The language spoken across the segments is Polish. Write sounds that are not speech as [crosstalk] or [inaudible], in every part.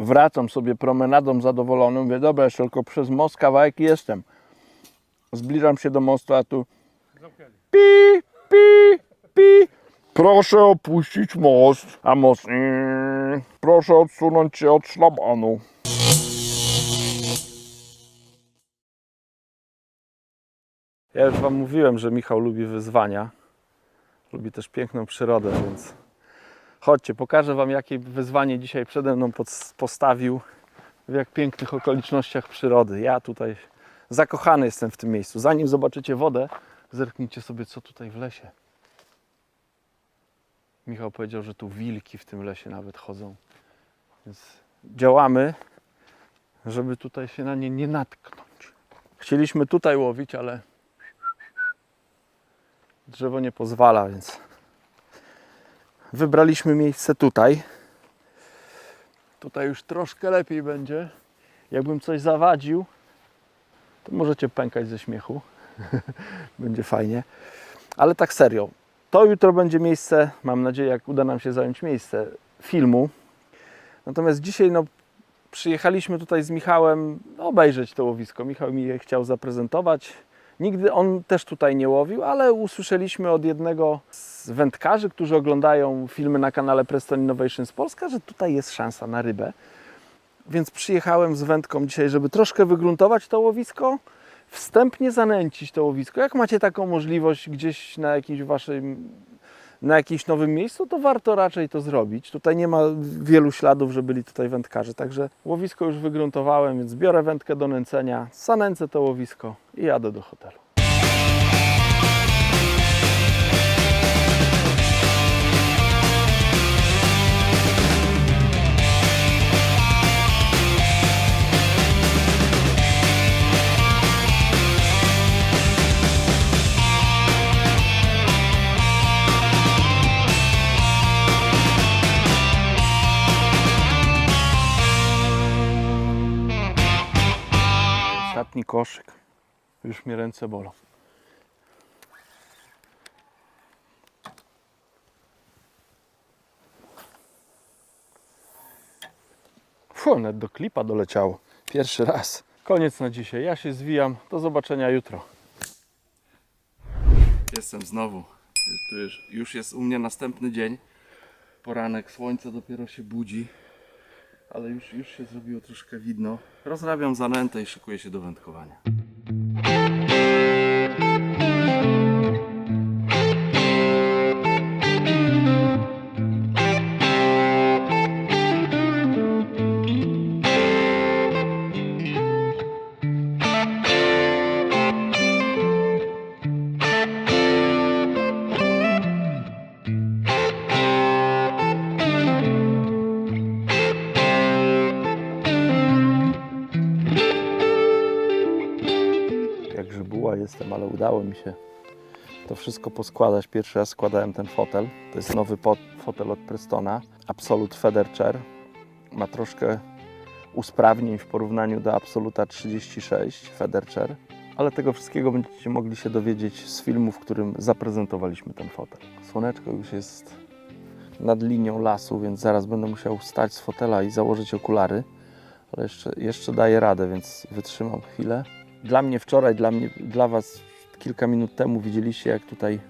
Wracam sobie promenadą zadowolony. Mówię, dobra, jeszcze tylko przez most kawałek jestem. Zbliżam się do mostu, a tu pi, pi, pi. Proszę opuścić most. A most, mm, proszę odsunąć się od szlabanu. Ja już Wam mówiłem, że Michał lubi wyzwania. Lubi też piękną przyrodę, więc chodźcie, pokażę Wam, jakie wyzwanie dzisiaj przede mną postawił w jak pięknych okolicznościach przyrody. Ja tutaj zakochany jestem w tym miejscu. Zanim zobaczycie wodę, zerknijcie sobie, co tutaj w lesie. Michał powiedział, że tu wilki w tym lesie nawet chodzą. Więc działamy, żeby tutaj się na nie nie natknąć. Chcieliśmy tutaj łowić, ale drzewo nie pozwala, więc wybraliśmy miejsce tutaj. Tutaj już troszkę lepiej będzie. Jakbym coś zawadził, to możecie pękać ze śmiechu. [laughs] będzie fajnie. Ale tak serio, to jutro będzie miejsce, mam nadzieję, jak uda nam się zająć miejsce filmu. Natomiast dzisiaj no, przyjechaliśmy tutaj z Michałem obejrzeć to łowisko. Michał mi je chciał zaprezentować. Nigdy on też tutaj nie łowił, ale usłyszeliśmy od jednego z wędkarzy, którzy oglądają filmy na kanale Preston Innovations Polska, że tutaj jest szansa na rybę. Więc przyjechałem z wędką dzisiaj, żeby troszkę wygruntować to łowisko, wstępnie zanęcić to łowisko. Jak macie taką możliwość gdzieś na jakimś waszym na jakimś nowym miejscu, to warto raczej to zrobić. Tutaj nie ma wielu śladów, że byli tutaj wędkarze, także łowisko już wygruntowałem, więc biorę wędkę do nęcenia, zanęcę to łowisko i jadę do hotelu. Ostatni koszyk. Już mnie ręce bolą. Fu, nawet do klipa doleciało. Pierwszy raz. Koniec na dzisiaj. Ja się zwijam. Do zobaczenia jutro. Jestem znowu. Już, już jest u mnie następny dzień. Poranek, słońce dopiero się budzi. Ale już, już się zrobiło troszkę widno. Rozrabiam zanętę i szykuję się do wędkowania. Udało mi się to wszystko poskładać. Pierwszy raz składałem ten fotel. To jest nowy fotel od Prestona. Absolute Feather Chair. Ma troszkę usprawnień w porównaniu do Absoluta 36 Feather Chair. Ale tego wszystkiego będziecie mogli się dowiedzieć z filmu, w którym zaprezentowaliśmy ten fotel. Słoneczko już jest nad linią lasu, więc zaraz będę musiał wstać z fotela i założyć okulary. Ale jeszcze, jeszcze daję radę, więc wytrzymam chwilę. Dla mnie wczoraj, dla, mnie, dla Was kilka minut temu widzieliście, jak tutaj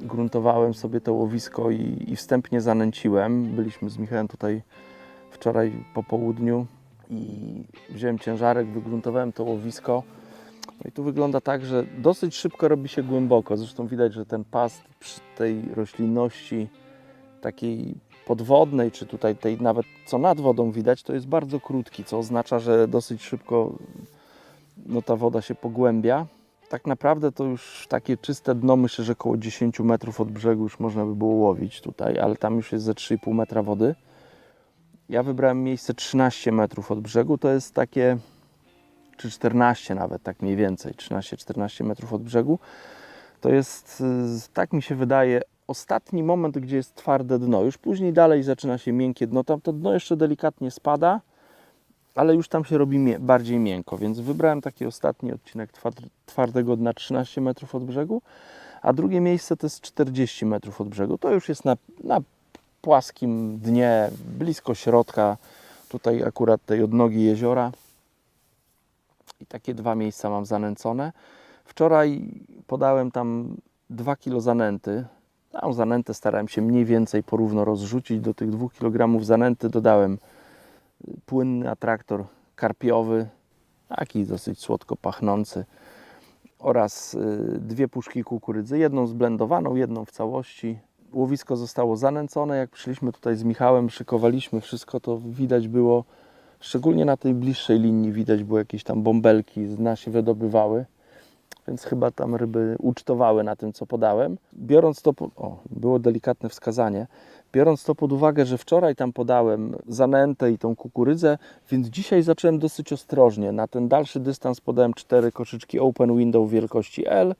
gruntowałem sobie to łowisko i, i wstępnie zanęciłem. Byliśmy z Michałem tutaj wczoraj po południu i wziąłem ciężarek, wygruntowałem to łowisko. No i tu wygląda tak, że dosyć szybko robi się głęboko. Zresztą widać, że ten pas przy tej roślinności takiej podwodnej, czy tutaj tej nawet co nad wodą widać, to jest bardzo krótki, co oznacza, że dosyć szybko no, ta woda się pogłębia. Tak naprawdę to już takie czyste dno, myślę, że około 10 metrów od brzegu już można by było łowić tutaj, ale tam już jest ze 3,5 metra wody. Ja wybrałem miejsce 13 metrów od brzegu, to jest takie, czy 14 nawet, tak mniej więcej, 13-14 metrów od brzegu. To jest, y, tak mi się wydaje, ostatni moment, gdzie jest twarde dno. Już później dalej zaczyna się miękkie dno. Tam to dno jeszcze delikatnie spada, ale już tam się robi mie- bardziej miękko, więc wybrałem taki ostatni odcinek twar- twardego dna 13 metrów od brzegu, a drugie miejsce to jest 40 metrów od brzegu. To już jest na, na płaskim dnie, blisko środka. Tutaj akurat tej odnogi jeziora. I takie dwa miejsca mam zanęcone. Wczoraj podałem tam 2 kg zanęty. Tam zanętę starałem się mniej więcej porówno rozrzucić. Do tych 2 kg zanęty dodałem płynny atraktor karpiowy, taki dosyć słodko pachnący oraz y, dwie puszki kukurydzy, jedną zblendowaną, jedną w całości. Łowisko zostało zanęcone. Jak przyszliśmy tutaj z Michałem, szykowaliśmy wszystko, to widać było, szczególnie na tej bliższej linii, widać było jakieś tam bąbelki z dna się wydobywały, więc chyba tam ryby ucztowały na tym, co podałem. Biorąc to, o, było delikatne wskazanie, biorąc to pod uwagę, że wczoraj tam podałem zanętę i tą kukurydzę, więc dzisiaj zacząłem dosyć ostrożnie. Na ten dalszy dystans podałem cztery koszyczki open window wielkości L,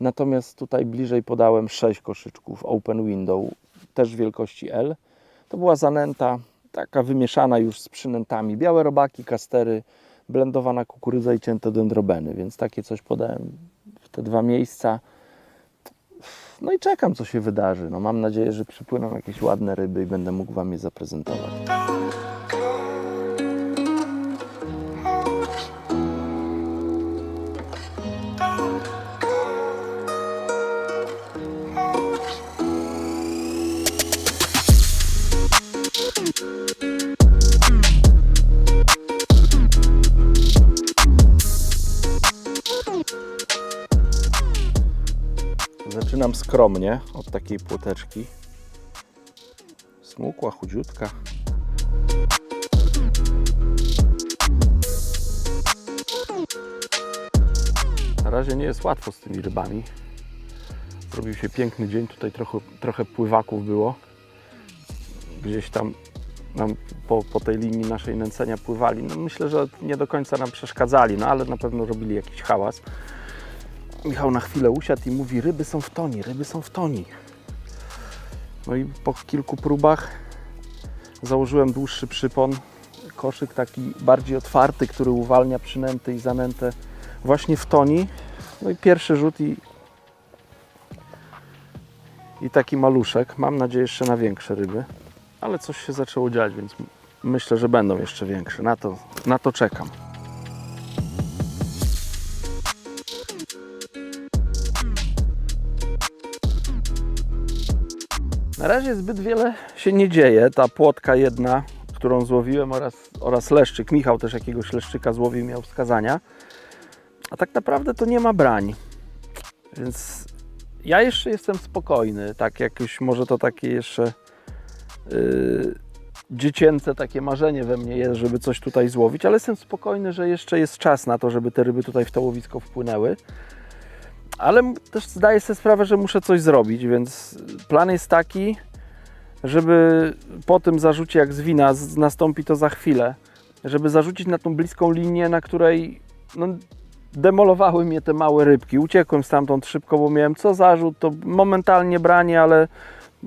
natomiast tutaj bliżej podałem 6 koszyczków open window też wielkości L. To była zanęta taka wymieszana już z przynętami. Białe robaki, kastery, blendowana kukurydza i cięte dendrobeny, więc takie coś podałem w te dwa miejsca. No i czekam, co się wydarzy. No, mam nadzieję, że przypłyną jakieś ładne ryby i będę mógł Wam je zaprezentować. Skromnie od takiej płoteczki. Smukła, chudziutka. Na razie nie jest łatwo z tymi rybami. Zrobił się piękny dzień, tutaj trochę, trochę pływaków było. Gdzieś tam nam po, po tej linii naszej nęcenia pływali. No myślę, że nie do końca nam przeszkadzali, no ale na pewno robili jakiś hałas. Michał na chwilę usiadł i mówi, ryby są w toni, ryby są w toni. No i po kilku próbach założyłem dłuższy przypon, koszyk taki bardziej otwarty, który uwalnia przynęty i zanętę właśnie w toni. No i pierwszy rzut i, i taki maluszek. Mam nadzieję jeszcze na większe ryby, ale coś się zaczęło dziać, więc myślę, że będą jeszcze większe. Na to, na to czekam. Na razie zbyt wiele się nie dzieje. Ta płotka jedna, którą złowiłem oraz, oraz leszczyk. Michał też jakiegoś leszczyka złowił, miał wskazania. A tak naprawdę to nie ma brań. Więc ja jeszcze jestem spokojny. Tak jakoś może to takie jeszcze yy, dziecięce takie marzenie we mnie jest, żeby coś tutaj złowić, ale jestem spokojny, że jeszcze jest czas na to, żeby te ryby tutaj w to łowisko wpłynęły ale też zdaję sobie sprawę, że muszę coś zrobić, więc plan jest taki, żeby po tym zarzucie jak z wina, nastąpi to za chwilę, żeby zarzucić na tą bliską linię, na której no, demolowały mnie te małe rybki. Uciekłem stamtąd szybko, bo miałem co zarzut, to momentalnie branie, ale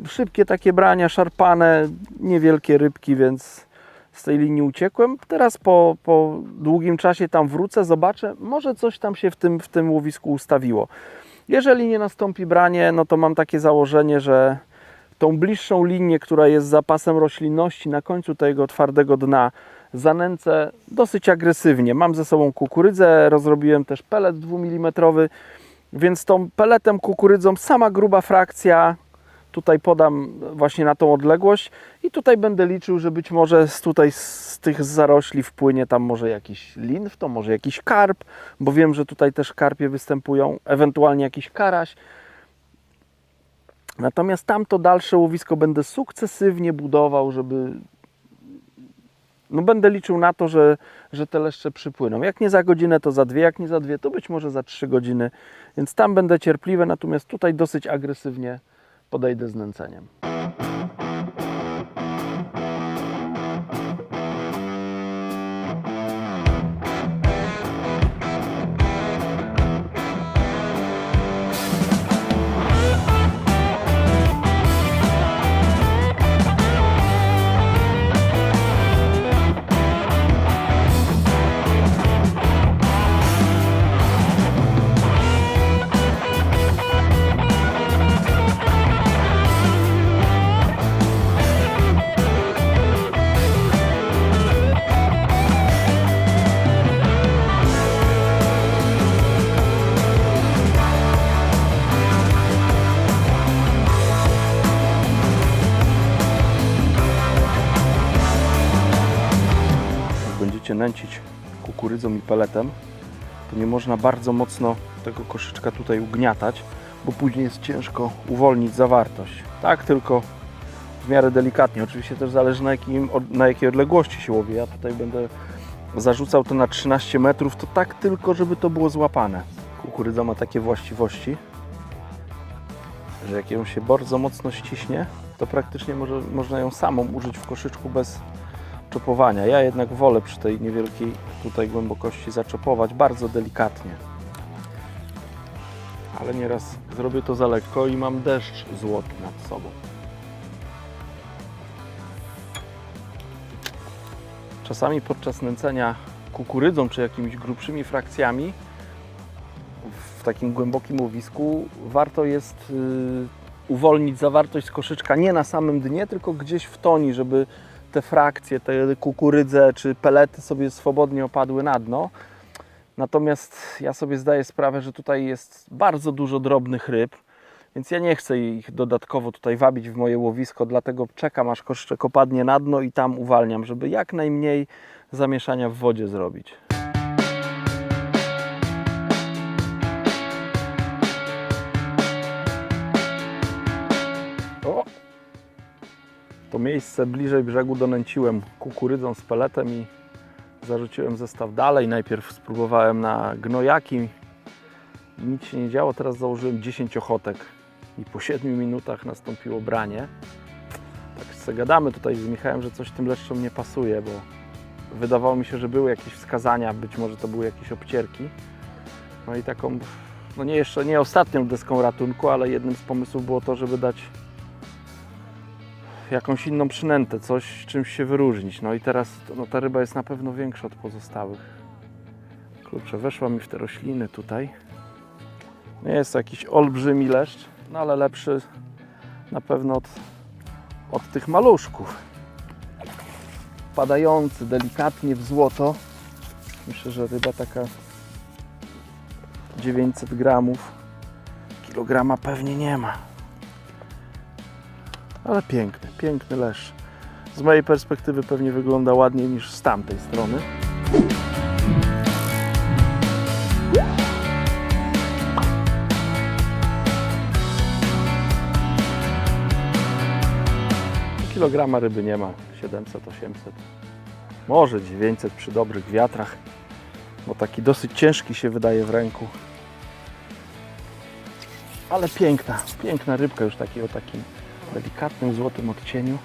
szybkie takie brania, szarpane, niewielkie rybki, więc z tej linii uciekłem. Teraz po, po długim czasie tam wrócę, zobaczę, może coś tam się w tym, w tym łowisku ustawiło. Jeżeli nie nastąpi branie, no to mam takie założenie, że tą bliższą linię, która jest zapasem roślinności na końcu tego twardego dna, zanęcę dosyć agresywnie. Mam ze sobą kukurydzę, rozrobiłem też pelet 2 mm, więc tą peletem kukurydzą sama gruba frakcja Tutaj podam właśnie na tą odległość i tutaj będę liczył, że być może z tutaj z tych zarośli wpłynie tam może jakiś lin w to, może jakiś karp, bo wiem, że tutaj też karpie występują, ewentualnie jakiś karaś. Natomiast tamto dalsze łowisko będę sukcesywnie budował, żeby no będę liczył na to, że, że te leszcze przypłyną. Jak nie za godzinę, to za dwie, jak nie za dwie, to być może za trzy godziny. Więc tam będę cierpliwy, natomiast tutaj dosyć agresywnie podejdę z nęceniem. Będziecie nęcić kukurydzą i peletem, to nie można bardzo mocno tego koszyczka tutaj ugniatać, bo później jest ciężko uwolnić zawartość. Tak tylko w miarę delikatnie. Oczywiście też zależy na, jakim, na jakiej odległości się łowi. Ja tutaj będę zarzucał to na 13 metrów, to tak tylko, żeby to było złapane. Kukurydza ma takie właściwości, że jak ją się bardzo mocno ściśnie, to praktycznie może, można ją samą użyć w koszyczku bez czopowania. Ja jednak wolę przy tej niewielkiej tutaj głębokości zaczopować bardzo delikatnie. Ale nieraz zrobię to za lekko i mam deszcz złoty nad sobą. Czasami podczas nęcenia kukurydzą czy jakimiś grubszymi frakcjami w takim głębokim łowisku warto jest y, uwolnić zawartość z koszyczka nie na samym dnie, tylko gdzieś w toni, żeby te frakcje, te kukurydze czy pelety sobie swobodnie opadły na dno. Natomiast ja sobie zdaję sprawę, że tutaj jest bardzo dużo drobnych ryb, więc ja nie chcę ich dodatkowo tutaj wabić w moje łowisko, dlatego czekam aż koszyczek opadnie na dno i tam uwalniam, żeby jak najmniej zamieszania w wodzie zrobić. To miejsce bliżej brzegu donęciłem kukurydzą z peletem i zarzuciłem zestaw dalej. Najpierw spróbowałem na gnojaki nic się nie działo. Teraz założyłem 10 ochotek i po 7 minutach nastąpiło branie. Tak sobie gadamy tutaj z Michałem, że coś tym leszczom nie pasuje, bo wydawało mi się, że były jakieś wskazania, być może to były jakieś obcierki. No i taką, no nie jeszcze nie ostatnią deską ratunku, ale jednym z pomysłów było to, żeby dać jakąś inną przynętę, coś czymś się wyróżnić. No i teraz no, ta ryba jest na pewno większa od pozostałych. Kurczę, weszła mi w te rośliny tutaj. Nie jest to jakiś olbrzymi leszcz, no ale lepszy na pewno od, od tych maluszków. Padający delikatnie w złoto. Myślę, że ryba taka 900 gramów. Kilograma pewnie nie ma. Ale piękny, piękny leszcz. Z mojej perspektywy pewnie wygląda ładniej niż z tamtej strony. Kilograma ryby nie ma, 700, 800, może 900 przy dobrych wiatrach, bo taki dosyć ciężki się wydaje w ręku. Ale piękna, piękna rybka już taki o takim delikatnym złotym odcieniu.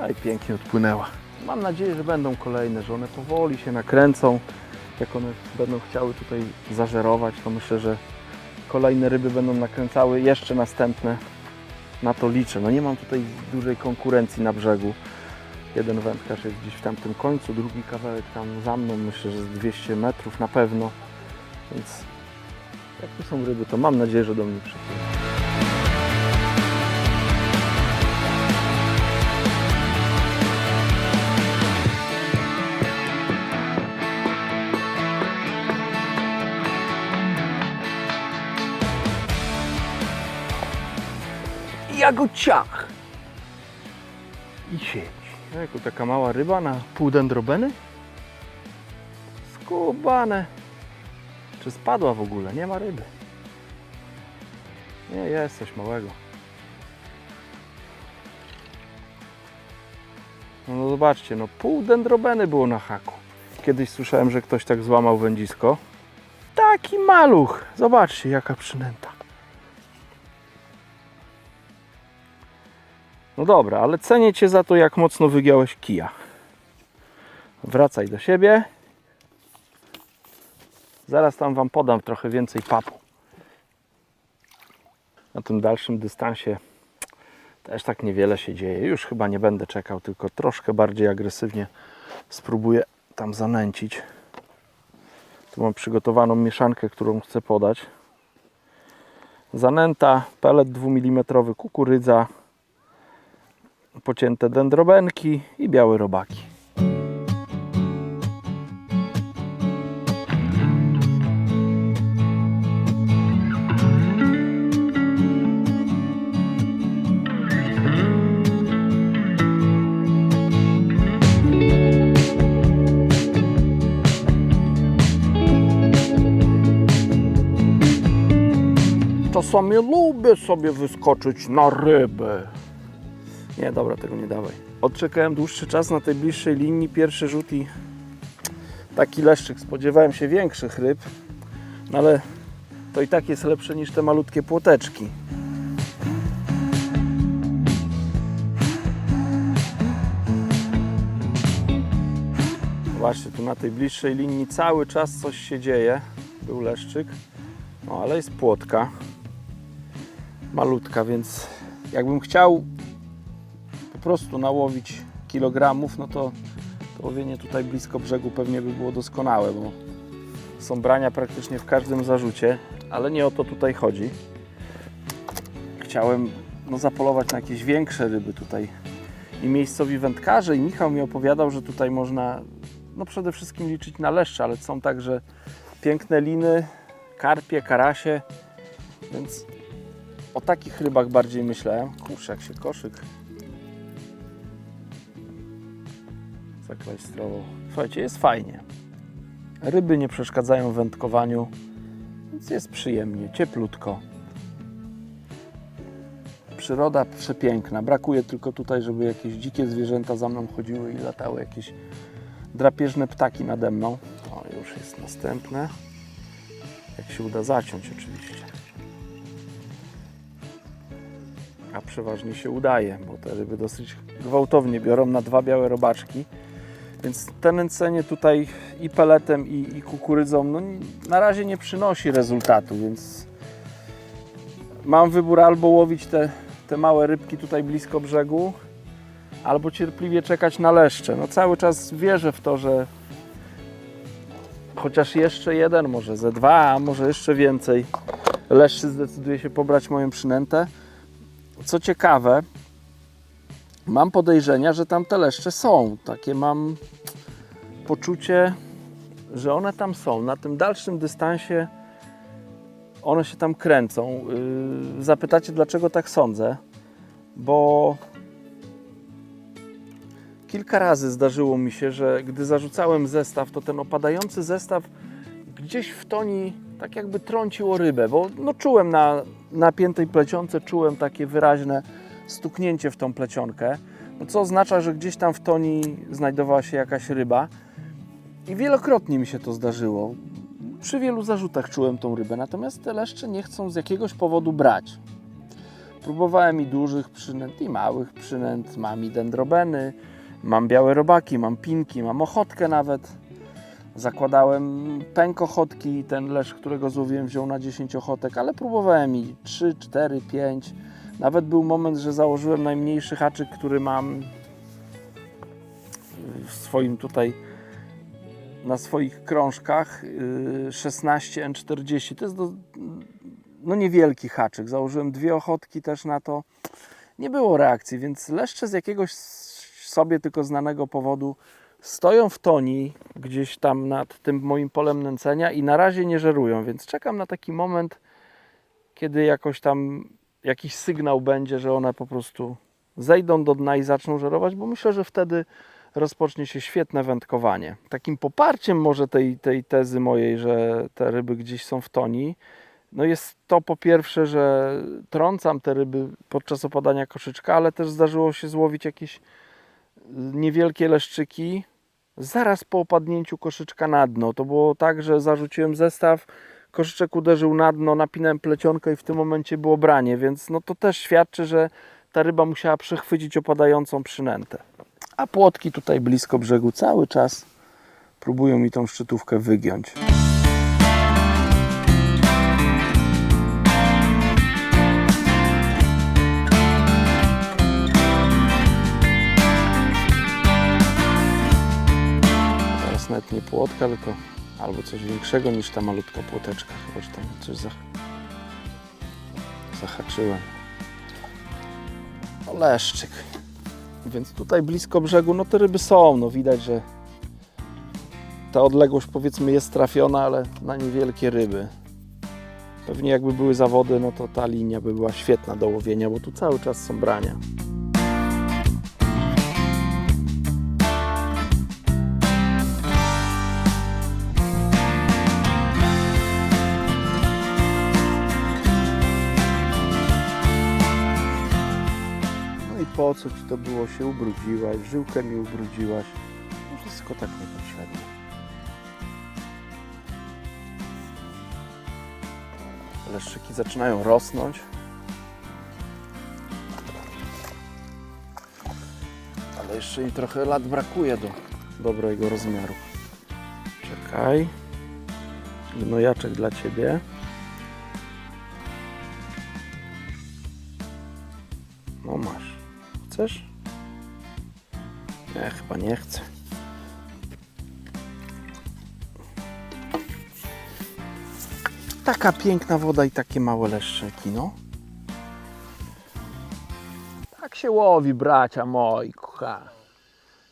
A i pięknie odpłynęła. Mam nadzieję, że będą kolejne, że one powoli się nakręcą. Jak one będą chciały tutaj zażerować, to myślę, że kolejne ryby będą nakręcały jeszcze następne. Na to liczę. No nie mam tutaj dużej konkurencji na brzegu. Jeden wędkarz jest gdzieś w tamtym końcu, drugi kawałek tam za mną, myślę, że z 200 metrów na pewno. Więc jak tu są ryby, to mam nadzieję, że do mnie przypłyną. Ja go ciach! I siedzi. Jako taka mała ryba na pół dendrobeny? Skubane. Czy spadła w ogóle? Nie ma ryby. Nie, jest coś małego. No, no zobaczcie, no pół dendrobeny było na haku. Kiedyś słyszałem, że ktoś tak złamał wędzisko. Taki maluch. Zobaczcie, jaka przynęta. No dobra, ale cenię Cię za to, jak mocno wygiąłeś kija. Wracaj do siebie. Zaraz tam Wam podam trochę więcej papu. Na tym dalszym dystansie też tak niewiele się dzieje. Już chyba nie będę czekał, tylko troszkę bardziej agresywnie spróbuję tam zanęcić. Tu mam przygotowaną mieszankę, którą chcę podać. Zanęta, pelet 2 mm, kukurydza, pocięte dendrobenki i białe robaki. Czasami lubię sobie wyskoczyć na ryby. Nie, dobra, tego nie dawaj. Odczekałem dłuższy czas na tej bliższej linii, pierwszy rzut i taki leszczyk. Spodziewałem się większych ryb, no ale to i tak jest lepsze niż te malutkie płoteczki. Właśnie, tu na tej bliższej linii cały czas coś się dzieje. Był leszczyk, no ale jest płotka. Malutka, więc jakbym chciał prostu nałowić kilogramów, no to, to łowienie tutaj blisko brzegu pewnie by było doskonałe, bo są brania praktycznie w każdym zarzucie, ale nie o to tutaj chodzi. Chciałem no, zapolować na jakieś większe ryby tutaj. I miejscowi wędkarze i Michał mi opowiadał, że tutaj można no przede wszystkim liczyć na leszcze, ale są także piękne liny, karpie, karasie, więc o takich rybach bardziej myślałem. Kurczę, jak się koszyk zaklajstrował. Słuchajcie, jest fajnie. Ryby nie przeszkadzają w wędkowaniu, więc jest przyjemnie, cieplutko. Przyroda przepiękna. Brakuje tylko tutaj, żeby jakieś dzikie zwierzęta za mną chodziły i latały jakieś drapieżne ptaki nade mną. O, już jest następne. Jak się uda zaciąć oczywiście. A przeważnie się udaje, bo te ryby dosyć gwałtownie biorą na dwa białe robaczki. Więc te nęcenie tutaj i peletem, i, i kukurydzą no, na razie nie przynosi rezultatu, więc mam wybór albo łowić te, te małe rybki tutaj blisko brzegu, albo cierpliwie czekać na leszcze. No cały czas wierzę w to, że chociaż jeszcze jeden, może ze dwa, a może jeszcze więcej leszczy zdecyduje się pobrać moją przynętę. Co ciekawe, mam podejrzenia, że tam te leszcze są. Takie mam poczucie, że one tam są. Na tym dalszym dystansie one się tam kręcą. Yy, Zapytacie, dlaczego tak sądzę? Bo kilka razy zdarzyło mi się, że gdy zarzucałem zestaw, to ten opadający zestaw gdzieś w toni tak jakby trącił o rybę, bo no czułem na napiętej plecionce, czułem takie wyraźne stuknięcie w tą plecionkę, no co oznacza, że gdzieś tam w toni znajdowała się jakaś ryba i wielokrotnie mi się to zdarzyło. Przy wielu zarzutach czułem tą rybę, natomiast te leszcze nie chcą z jakiegoś powodu brać. Próbowałem i dużych przynęt, i małych przynęt, mam i dendrobeny, mam białe robaki, mam pinki, mam ochotkę nawet. Zakładałem pęk ochotki, ten lesz, którego złowiłem, wziął na 10 ochotek, ale próbowałem i 3, 4, 5. Nawet był moment, że założyłem najmniejszy haczyk, który mam w swoim tutaj, na swoich krążkach, yy, 16 N40. To jest do, no niewielki haczyk. Założyłem dwie ochotki też na to. Nie było reakcji, więc leszcze z jakiegoś sobie tylko znanego powodu stoją w toni gdzieś tam nad tym moim polem nęcenia i na razie nie żerują, więc czekam na taki moment, kiedy jakoś tam jakiś sygnał będzie, że one po prostu zejdą do dna i zaczną żerować, bo myślę, że wtedy rozpocznie się świetne wędkowanie. Takim poparciem może tej, tej tezy mojej, że te ryby gdzieś są w toni, no jest to po pierwsze, że trącam te ryby podczas opadania koszyczka, ale też zdarzyło się złowić jakieś niewielkie leszczyki zaraz po opadnięciu koszyczka na dno. To było tak, że zarzuciłem zestaw, koszyczek uderzył na dno, napinałem plecionkę i w tym momencie było branie, więc no to też świadczy, że ta ryba musiała przechwycić opadającą przynętę. A płotki tutaj blisko brzegu cały czas próbują mi tą szczytówkę wygiąć. Teraz nawet nie płotka, tylko albo coś większego niż ta malutka płoteczka. Chyba, że tam coś zah... zahaczyłem. No leszczyk. Więc tutaj blisko brzegu, no te ryby są. No widać, że ta odległość powiedzmy jest trafiona, ale na niewielkie ryby. Pewnie jakby były zawody, no to ta linia by była świetna do łowienia, bo tu cały czas są brania. Po co ci to było, się ubrudziłaś, żyłkę mi ubrudziłaś. No wszystko tak niepotrzebne. Leszczyki zaczynają rosnąć. Ale jeszcze im trochę lat brakuje do dobrego rozmiaru. Czekaj. Gnojaczek dla Ciebie. No masz. Chcesz? Nie, chyba nie chcę. Taka piękna woda i takie małe leszczyki, no. Tak się łowi, bracia moi, kochani.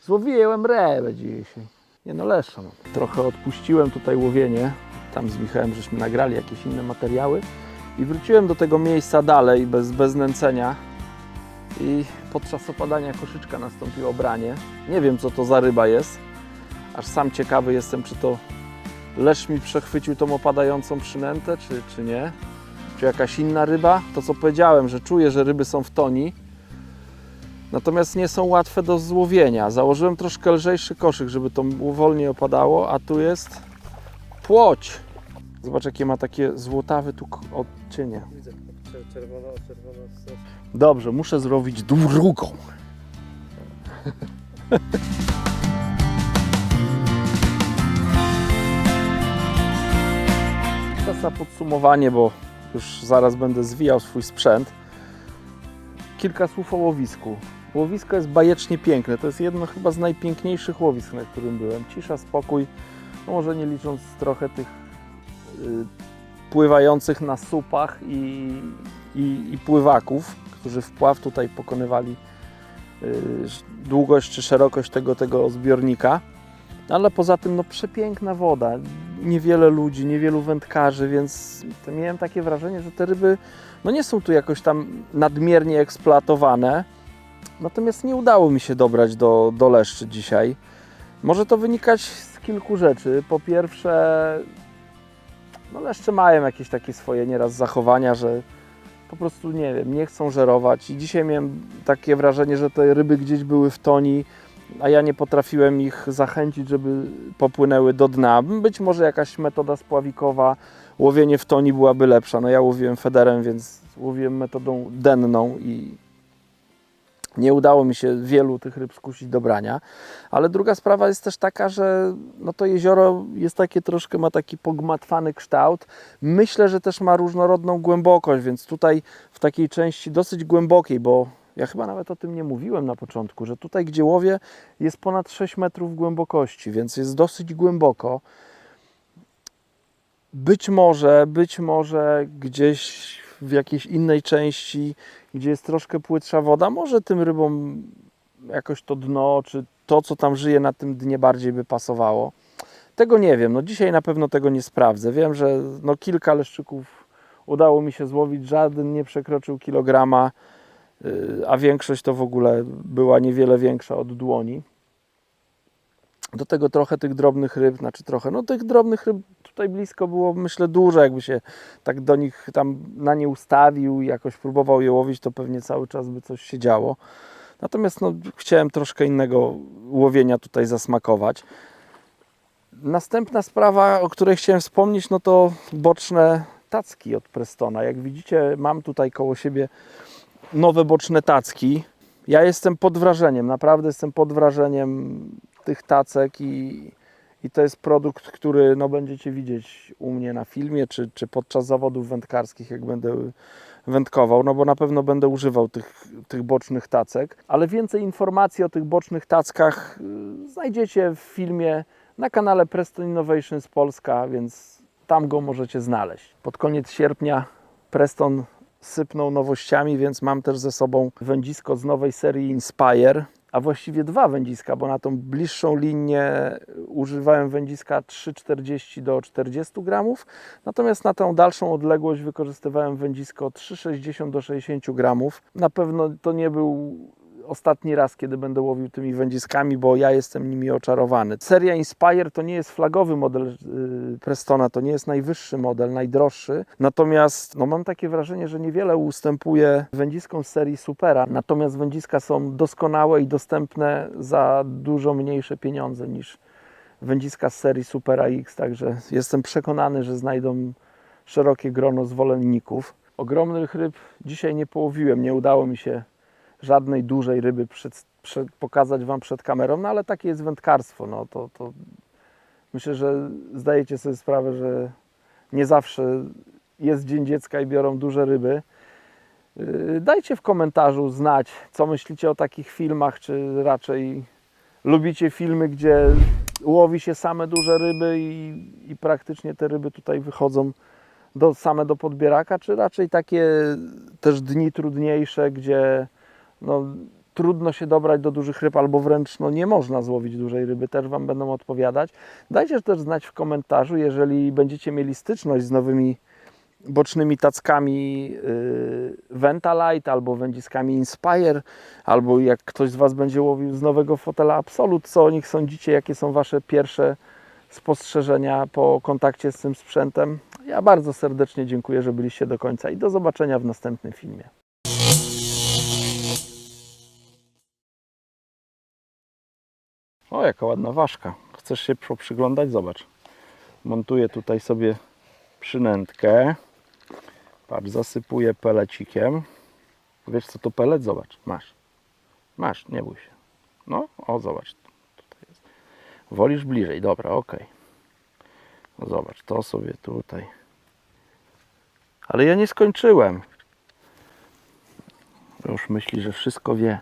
Złowiłem rybę dzisiaj. Nie no, leszcza. No. Trochę odpuściłem tutaj łowienie. Tam z Michałem żeśmy nagrali jakieś inne materiały. I wróciłem do tego miejsca dalej, bez, bez nęcenia. I podczas opadania koszyczka nastąpiło branie. Nie wiem, co to za ryba jest. Aż sam ciekawy jestem, czy to leszcz mi przechwycił tą opadającą przynętę, czy, czy nie. Czy jakaś inna ryba. To, co powiedziałem, że czuję, że ryby są w toni. Natomiast nie są łatwe do złowienia. Założyłem troszkę lżejszy koszyk, żeby to wolniej opadało, a tu jest płoć. Zobacz, jakie ma takie złotawe tu odcienie. Czerwono, czerwono. Dobrze, muszę zrobić drugą. [laughs] Czas na podsumowanie, bo już zaraz będę zwijał swój sprzęt. Kilka słów o łowisku. Łowisko jest bajecznie piękne. To jest jedno chyba z najpiękniejszych łowisk, na którym byłem. Cisza, spokój. No może nie licząc trochę tych y, pływających na supach i, i, i pływaków, którzy wpław tutaj pokonywali y, długość czy szerokość tego, tego zbiornika. Ale poza tym no, przepiękna woda, niewiele ludzi, niewielu wędkarzy, więc miałem takie wrażenie, że te ryby no, nie są tu jakoś tam nadmiernie eksploatowane. Natomiast nie udało mi się dobrać do, do leszczy dzisiaj. Może to wynikać z kilku rzeczy. Po pierwsze, no leszcze mają jakieś takie swoje nieraz zachowania, że po prostu nie wiem, nie chcą żerować. I dzisiaj miałem takie wrażenie, że te ryby gdzieś były w toni, a ja nie potrafiłem ich zachęcić, żeby popłynęły do dna. Być może jakaś metoda spławikowa, łowienie w toni byłaby lepsza. No ja łowiłem federem, więc łowiłem metodą denną i nie udało mi się wielu tych ryb skusić do brania. Ale druga sprawa jest też taka, że no to jezioro jest takie troszkę, ma taki pogmatwany kształt. Myślę, że też ma różnorodną głębokość, więc tutaj w takiej części dosyć głębokiej, bo ja chyba nawet o tym nie mówiłem na początku, że tutaj gdzie łowię jest ponad 6 metrów głębokości, więc jest dosyć głęboko. Być może, być może gdzieś w jakiejś innej części, gdzie jest troszkę płytsza woda, może tym rybom jakoś to dno, czy to, co tam żyje na tym dnie bardziej by pasowało. Tego nie wiem. No dzisiaj na pewno tego nie sprawdzę. Wiem, że no kilka leszczyków udało mi się złowić, żaden nie przekroczył kilograma, yy, a większość to w ogóle była niewiele większa od dłoni. Do tego trochę tych drobnych ryb, znaczy trochę, no tych drobnych ryb tutaj blisko było myślę dużo, jakby się tak do nich tam na nie ustawił i jakoś próbował je łowić, to pewnie cały czas by coś się działo. Natomiast no, chciałem troszkę innego łowienia tutaj zasmakować. Następna sprawa, o której chciałem wspomnieć, no to boczne tacki od Prestona. Jak widzicie, mam tutaj koło siebie nowe boczne tacki. Ja jestem pod wrażeniem, naprawdę jestem pod wrażeniem tych tacek i, i to jest produkt, który no, będziecie widzieć u mnie na filmie, czy, czy podczas zawodów wędkarskich, jak będę wędkował, no bo na pewno będę używał tych, tych bocznych tacek. Ale więcej informacji o tych bocznych tackach y, znajdziecie w filmie na kanale Preston Innovations Polska, więc tam go możecie znaleźć. Pod koniec sierpnia Preston sypnął nowościami, więc mam też ze sobą wędzisko z nowej serii Inspire, a właściwie dwa wędziska, bo na tą bliższą linię używałem wędziska 3,40 do 40 gramów, natomiast na tą dalszą odległość wykorzystywałem wędzisko 3,60 do 60 gramów. Na pewno to nie był ostatni raz, kiedy będę łowił tymi wędziskami, bo ja jestem nimi oczarowany. Seria Inspire to nie jest flagowy model y, Prestona, to nie jest najwyższy model, najdroższy. Natomiast no, mam takie wrażenie, że niewiele ustępuje wędziskom z serii Supera. Natomiast wędziska są doskonałe i dostępne za dużo mniejsze pieniądze niż wędziska z serii Supera X. Także jestem przekonany, że znajdą szerokie grono zwolenników. Ogromnych ryb dzisiaj nie połowiłem, nie udało mi się żadnej dużej ryby przed, przed, pokazać Wam przed kamerą, no ale takie jest wędkarstwo. No, to, to myślę, że zdajecie sobie sprawę, że nie zawsze jest Dzień Dziecka i biorą duże ryby. Yy, Dajcie w komentarzu znać, co myślicie o takich filmach, czy raczej lubicie filmy, gdzie łowi się same duże ryby i, i praktycznie te ryby tutaj wychodzą do, same do podbieraka, czy raczej takie też dni trudniejsze, gdzie no, trudno się dobrać do dużych ryb, albo wręcz no, nie można złowić dużej ryby, też Wam będą odpowiadać. Dajcie też znać w komentarzu, jeżeli będziecie mieli styczność z nowymi bocznymi tackami yy, Ventalite albo wędziskami Inspire, albo jak ktoś z Was będzie łowił z nowego fotela Absolut, co o nich sądzicie, jakie są Wasze pierwsze spostrzeżenia po kontakcie z tym sprzętem. Ja bardzo serdecznie dziękuję, że byliście do końca i do zobaczenia w następnym filmie. O, jaka ładna ważka. Chcesz się przyglądać? Zobacz. Montuję tutaj sobie przynętkę. Patrz, zasypuję pelecikiem. Wiesz co to pelet? Zobacz, masz. Masz, nie bój się. No, o zobacz. Tutaj jest. Wolisz bliżej, dobra, ok. Zobacz, to sobie tutaj. Ale ja nie skończyłem. Już myśli, że wszystko wie.